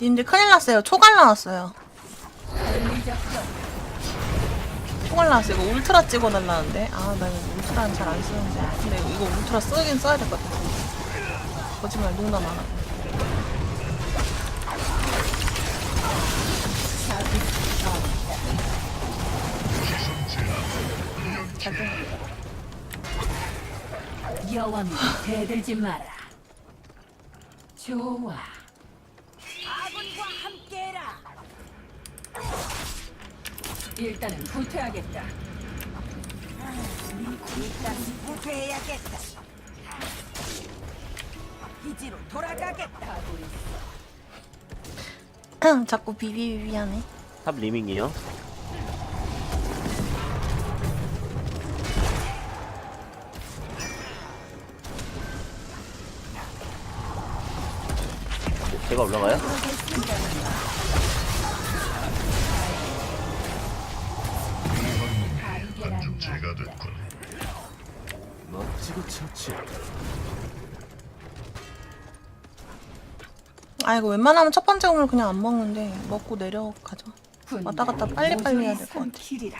님들 큰일 났어요. 초갈 나왔어요. 초갈 나왔어요. 이거 울트라 찍어 달라는데. 아, 나 이거 울트라는 잘 안 쓰는데. 근데 이거 울트라 쓰긴 써야 될 것 같아. 거짓말 농담 안 하고. 여왕님 대들지 마라. 좋아. 일단은 후퇴하겠다. 일단 후퇴해야겠다. 기지로 돌아가겠다. 자꾸 비비비비 하네. 탑 리밍이요. 제가 올라가요? 됐군. 멋지고 처치. 아, 이거 웬만하면 첫 번째 우물 그냥 안 먹는데, 먹고 내려가죠. 왔다 갔다 빨리 빨리 해야 될 것 같아. 길이라.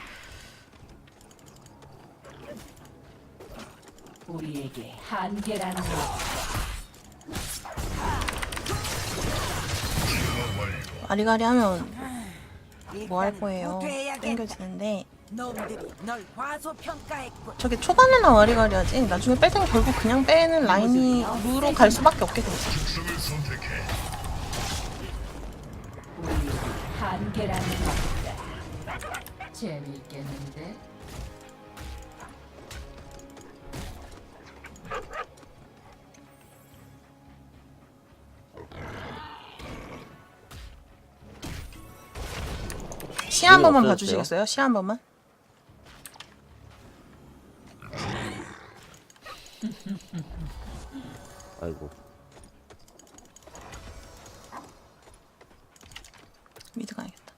우리에게 한계라는 것. 아리가리 하면 뭐 할 거예요? 땡겨지는데. 놈들이 널 과소평가했군. 저게 초반에나 와리가리 하지 나중에 뺄 때는 결국 그냥 빼는 라인으로 갈 수밖에 없게. 우리에게 한계라는 것이다. 재미있겠는데? 시한 이미 번만 없어졌어요. 봐주시겠어요? 시한 번만 아이고. 미드 가야겠다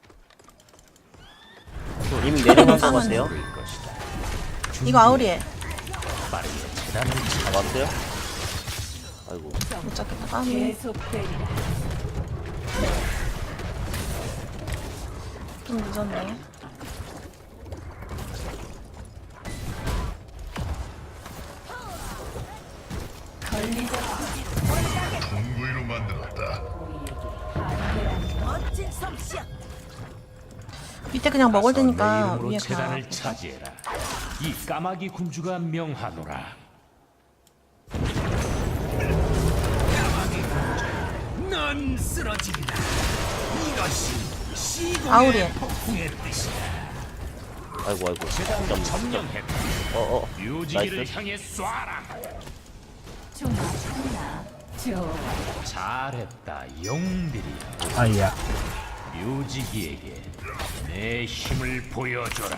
리밍 내려만 잡았어요. 이거 아우리에 잡았어요? 아이고. 못 잡겠다 까미 계속되리라. 좀 늦었네 밑에 그냥 먹을 내 테니까 이름으로 위에 가 재단을 차지해라. 이 까마귀 군주가 명하노라. 넌 쓰러진다. 이것이 시공의 폭풍의 뜻이다. 아이고 아이고. 재단을 점. 점령했다. 어어. 묘지기를 나이스. 향해 쏴라. 잘했다, 용들이여. 아이야. 묘지기에게 내 힘을 보여줘라.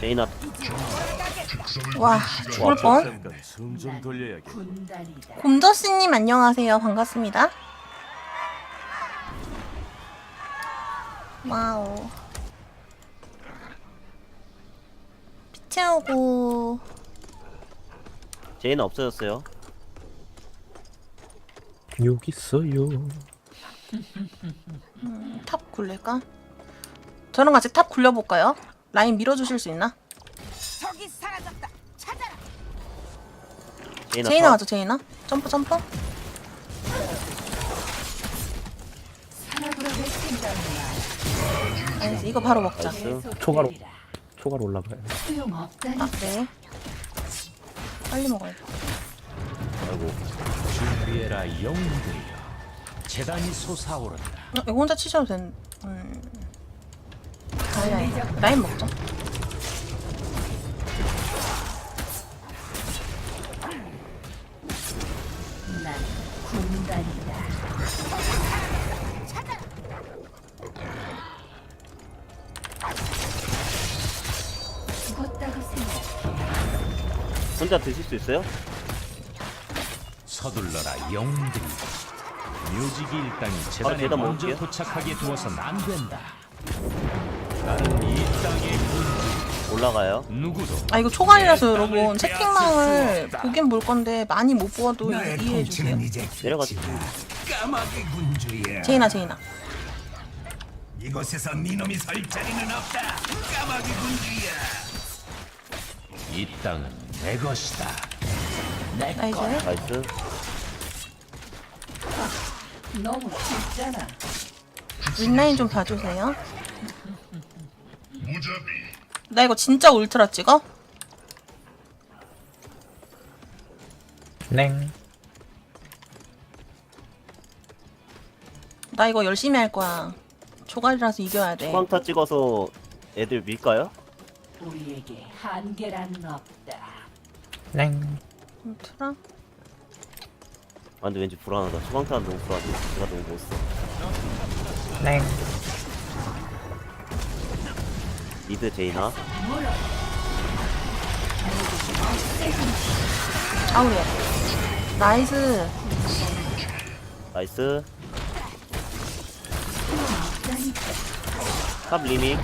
제이나 특성을 와 죽을 뻔 숨좀 돌려야겠. 군단이다. 곰저씨님 안녕하세요 반갑습니다 와우 피 채우고 제이나 없어졌어요. 여기 있어요. 탑 굴릴까? 저랑 같이 탑 굴려볼까요? 라인 밀어주실 수 있나? 적이 사라졌다. 찾아라. 제이나. 제이나 탑. 가죠 제이나 점프 점프 알겠어 이거 바로 먹자 나이스. 초과로. 초과로 올라가요. 아 네. 빨리 먹어야죠 아이고. 준비해라, 용들이여. 재단이 솟아오른다. 어, 이거 혼자 치셔도 된 음... 아니 아니 라인 먹죠 난 군단이다. 죽었다고 생각해. 혼자 드실 수 있어요? 서둘러라, 용들이여. 묘지기 일당이 재단에 계단 먼저 먹을게요. 도착하게 두어선 안 된다. 나는 이 땅의 군주, 올라가요. 누구도 아 이거 초반이라서 여러분 채팅방을 보긴 볼 건데 많이 못 보아도 이해해 주세요. 내려가지. 까마귀 군주야. 제이나 제이나. 이곳에서 니놈이 설 자리는 없다. 까마귀 군주야. 이 땅은 내 것이다. 나이스. 나이스. 너무 짙잖아. 윗라인 좀 봐주세요. 나 이거 진짜 울트라 찍어? 냉. 나 이거 열심히 할 거야. 조갈이라서 이겨야 돼. 소방타 찍어서 애들 밀까요? 우리에게 한계란 없다. 냉. 울트라? 아 근데 왠지 불안하다. 소방타는 너무 불안해. 내가 너무 못 써. 냉. 미드 제이나. 아우리야. 나이스. 나이스. 탑 리믹.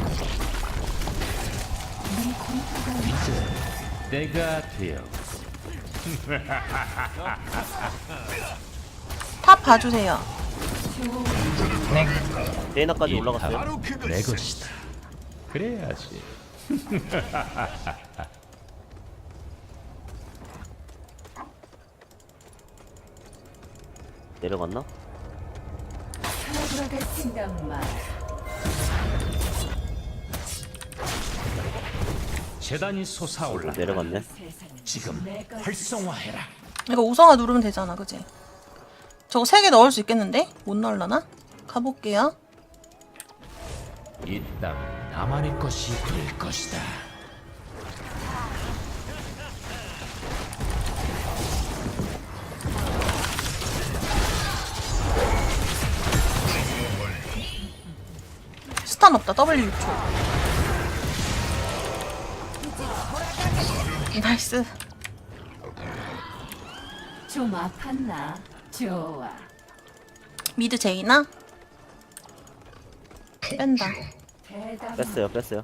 내가 되어 탑 봐주세요. 제이나까지 이 올라갔어요. 바로 내 것이다. 그래야지. 내려갔나? 하나 돌아갈 생각 마. 재단이 솟아올라. 내려갔네. 지금. 활성화해라. 이거 우성아 누르면 되잖아, 그지? 저거 세 개 넣을 수 있겠는데? 못 넣을라나? 가볼게요. 이땅 나만의 것이 될 것이다. 스탄 없다, W 6초. 나이스. 좀 아팠나? 좋아. 미드 제이나? 뺀다. 대답. 뺐어요, 뺐어요.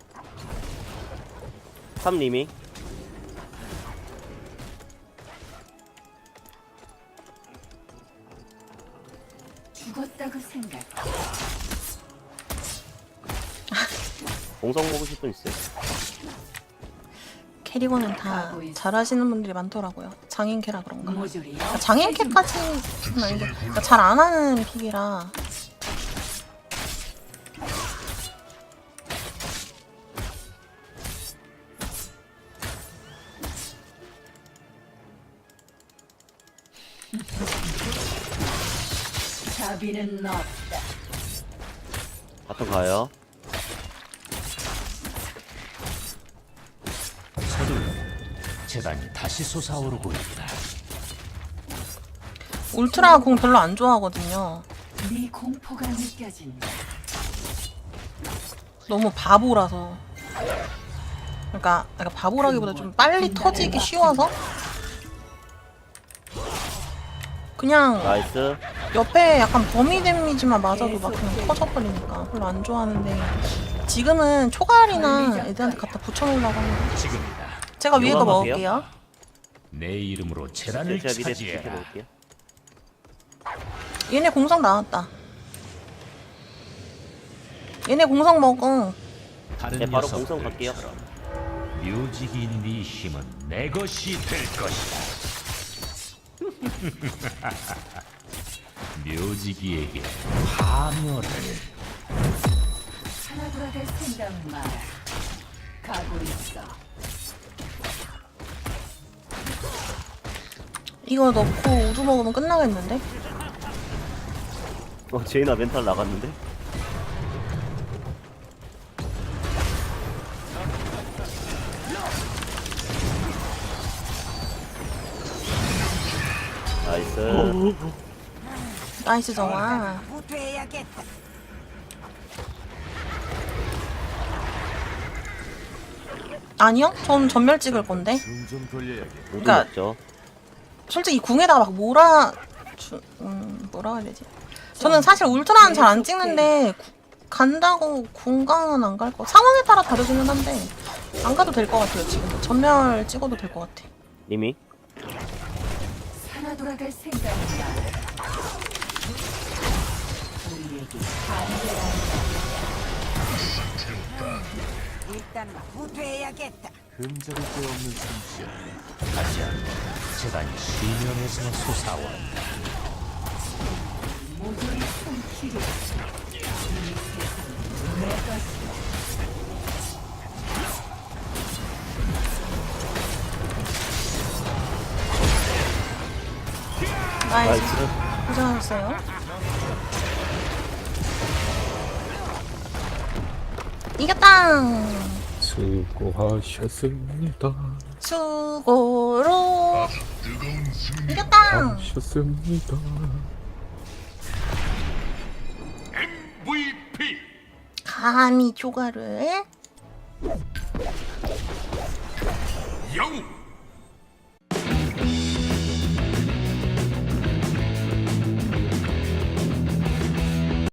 탑 리믹. 죽었다고 생각. 공성 먹으실 분 있어요? 캐리건은 다. 잘하시는 분들이 많더라고요. 장인 캐라 그런가? 모조리. 그러니까 장인 캐까지는 아닌데 그러니까 잘안 하는 픽이라 자비는 없다. 바텀 가요. 재단이 다시 솟아오르고 있다. 울트라 공 별로 안 좋아하거든요. 네 공포가 느껴진다. 너무 바보라서. 그러니까, 그러니까 바보라기보다 좀 빨리 터지기 쉬워서 그냥 나이스. 옆에 약간 범위 데미지만 맞아도 막 그냥 터져버리니까 별로 안 좋아하는데 지금은 초갈이나 애들한테 갖다 붙여놓으려고 하는데 지금이다. 제가 위에 거? 먹을게요. 내 이름으로 재단을 제가 미래 차지해라. 지켜볼게요. 얘네 공성 나왔다. 얘네 공성 먹어. 다른 네, 바로 공성 갈게요. 녀석들처럼 묘직이 네 힘은 내 것이 될 것이다. 묘지기에게 파멸을 하나 돌아갈 생각 마. 가고 있어. 이거 넣고 우두 먹으면 끝나겠는데? 어, 제이나 멘탈 나갔는데? 나이스. 나이스 정아. 아니요? 전 전멸 찍을 건데. 그러니까- 먹죠. 솔직히 궁에다가 막 몰아 주, 음, 뭐라 해야 되지? 저는 사실 울트라는 잘 안 찍는데 구- 간다고 궁강은 안 갈 거. 상황에 따라 다르기는 한데 안 가도 될 것 같아요 지금 전멸 찍어도 될 것 같아 님이 살아 돌아갈 생각이야. 우리에게 반대라는 일단 후퇴해야겠다. 데 없는 다 시 한번 재단이 수면에서 솟아온다. 나이스 나이스 고생하셨어요. 이겼다! 수고하셨습니다. 수고로. 이겼다 하셨습니다. MVP 감히 조가를 영웅